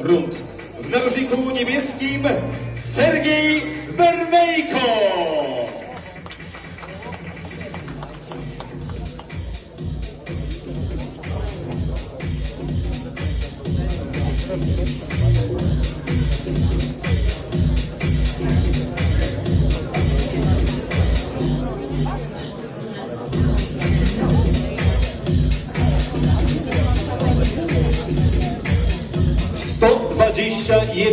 Rund V Nožíku nevěstím Sergej Vervejko. Thank you.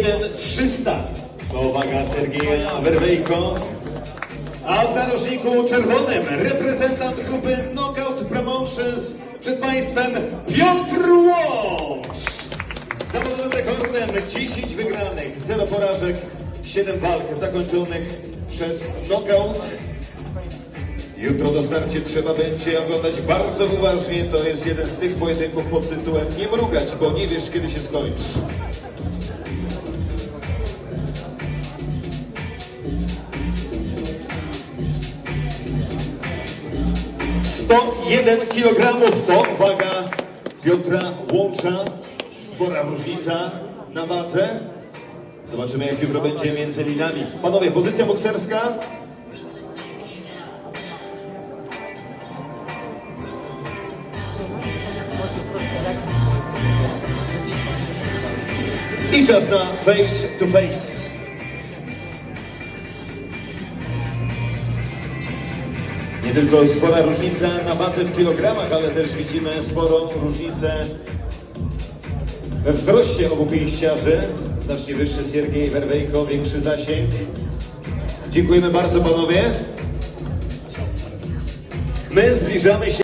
1300. To uwaga Sergieja Werwejko. A w narożniku czerwonym reprezentant grupy Knockout Promotions przed Państwem Piotr Łącz. Z zawodowym rekordem 10 wygranych, 0 porażek, 7 walk zakończonych przez knockout. Jutro do starcie trzeba będzie oglądać bardzo uważnie. To jest jeden z tych pojedynków pod tytułem Nie mrugać, bo nie wiesz kiedy się skończy. Sto jeden kilogramów to waga Piotra Łącza. Spora różnica na wadze. Zobaczymy jak jutro będzie między linami. Panowie, pozycja bokserska. I czas na face to face. Nie tylko spora różnica na wadze w kilogramach, ale też widzimy sporą różnicę we wzroście obu pięściarzy. Znacznie wyższy Siergiej Werwejko, większy zasięg. Dziękujemy bardzo panowie. My zbliżamy się